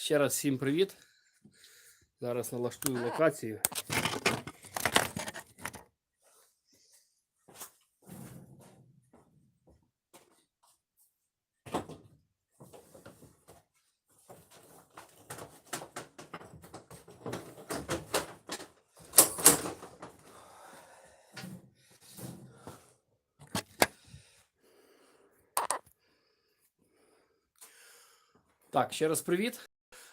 Ще раз всім привіт. Зараз налаштую локацію. Так, ще раз привіт.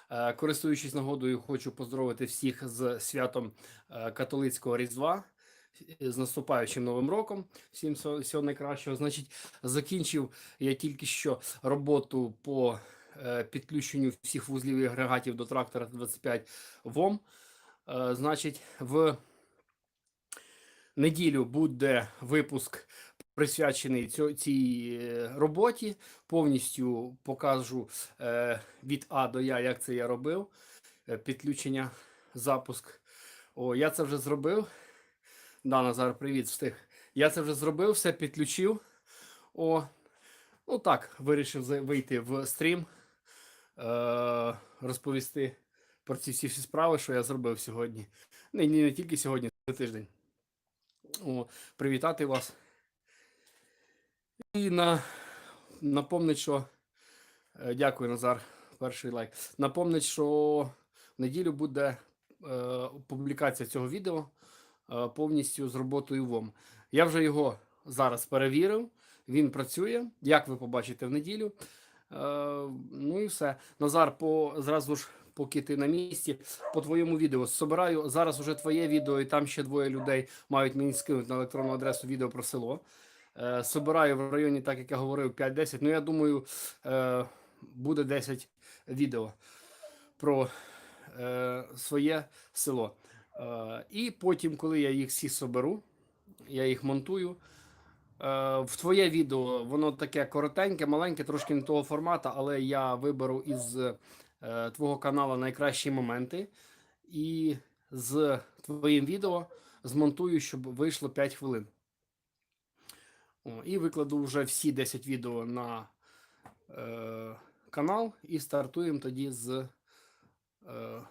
Е, Користуючись нагодою, хочу поздоровити всіх з святом е, католицького Різдва, е, з наступаючим Новим роком. Всім всього найкращого. Значить, закінчив я тільки що роботу по е, підключенню всіх вузлів і агрегатів до трактора 25 ВОМ. Е, Значить, в неділю буде випуск присвячений цій е, роботі. Повністю покажу е, від А до Я, як це я робив. Е, підключення, запуск. О, я це вже зробив. Да, Назар, привіт, встиг. Я це вже зробив, все підключив. О, ну так, вирішив вийти в стрім, е, розповісти про ці всі всі справи, що я зробив сьогодні. Не, не, не тільки сьогодні, за тиждень. О, привітати вас. І на, напомнить, що е, дякую, Назар. Перший лайк. Напомнить, що в неділю буде е, публікація цього відео е, повністю з роботою ВОМ. Я вже його зараз перевірив. Він працює, як ви побачите в неділю. Е, ну і все. Назар, по зразу ж, поки ти на місці, по твоєму відео собираю зараз уже твоє відео, і там ще двоє людей мають мені скинути на електронну адресу відео про село. Е, собираю в районі, так як я говорив, 5-10. Ну, я думаю, е, буде 10 відео про е, своє село. І потім, коли я їх всі соберу, я їх монтую. В твоє відео воно таке коротеньке, маленьке, трошки не того формату, але я виберу із твого каналу найкращі моменти. І з твоїм відео змонтую, щоб вийшло 5 хвилин. О, і викладу вже всі 10 відео на е, канал і стартуємо тоді з. Е,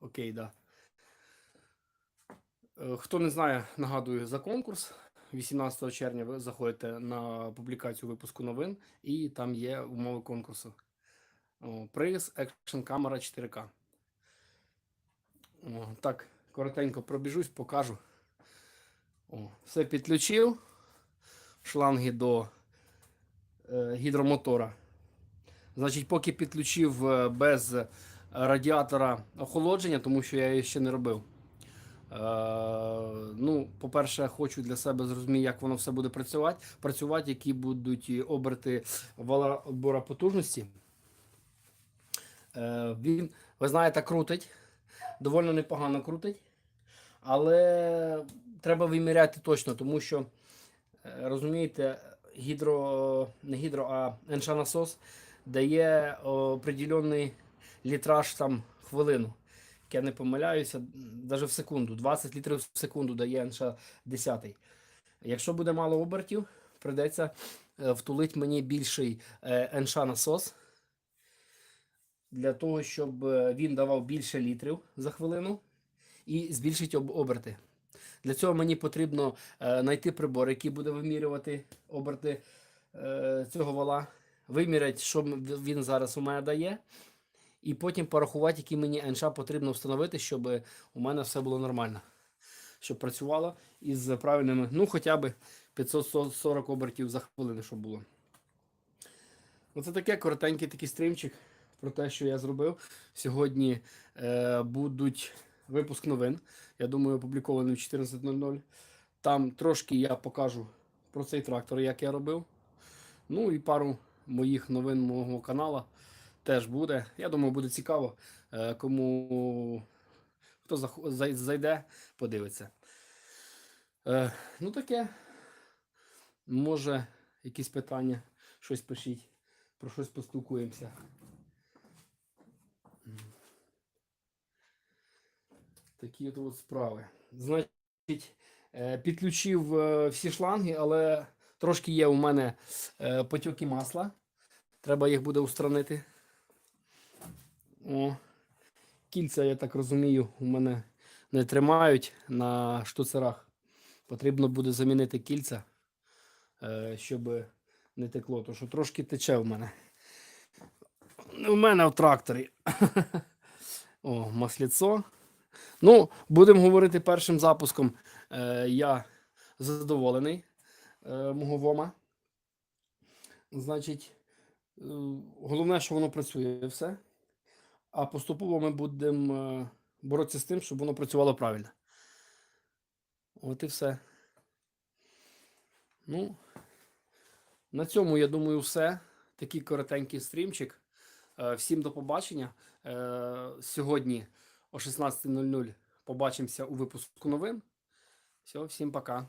окей, да. Е, Хто не знає, нагадую за конкурс. 18 червня ви заходите на публікацію випуску новин, і там є умови конкурсу. Приз Camera 4K. О, так, коротенько пробіжусь, покажу. О, все підключив. Шланги до е, гідромотора. Значить, поки підключив е, без радіатора охолодження, тому що я її ще не робив. Е, ну, по-перше, хочу для себе зрозуміти, як воно все буде працювати, працювати, які будуть оберти вала отбора потужності. Він, ви знаєте, крутить, доволі непогано крутить, але треба виміряти точно, тому що, розумієте, гідро, не гідро, а енша-насос дає определенний літраж там хвилину. Я не помиляюся, навіть в секунду. 20 літрів в секунду дає енша 10. Якщо буде мало обертів, прийдеться е, втулити мені більший е, енша насос для того, щоб е, він давав більше літрів за хвилину і збільшити оберти. Для цього мені потрібно е, знайти прибор, який буде вимірювати оберти е, цього вала, виміряти, що він зараз у мене дає, і потім порахувати, який мені НШ потрібно встановити, щоб у мене все було нормально. Щоб працювало із правильними, ну хоча б 540 обертів за хвилину, щоб було. Оце таке коротенький такий стрімчик про те, що я зробив. Сьогодні е, будуть випуск новин. Я думаю, опублікований в 14.00. Там трошки я покажу про цей трактор, як я робив. Ну і пару моїх новин мого каналу теж буде. Я думаю, буде цікаво. Е, Кому хто зайде, подивиться. Е, Ну, таке. Може, якісь питання, щось пишіть, про щось поспілкуємося. Такі от, справи. Значить, е, підключив е, всі шланги, але трошки є у мене е, потьоки масла. Треба їх буде устранити. О, кільця, я так розумію, у мене не тримають на штуцерах. Потрібно буде замінити кільця, щоб не текло. То що трошки тече в мене. Не в мене в тракторі. О, масліцо. Ну, будемо говорити першим запуском. Е, я задоволений е, мого вома. Значить, е, головне, що воно працює все. А поступово ми будемо е, боротися з тим, щоб воно працювало правильно. От і все. Ну, на цьому, я думаю, все. Такий коротенький стрімчик. Е, Всім до побачення. Е, Сьогодні о 16.00 побачимося у випуску новин. Все, всім пока.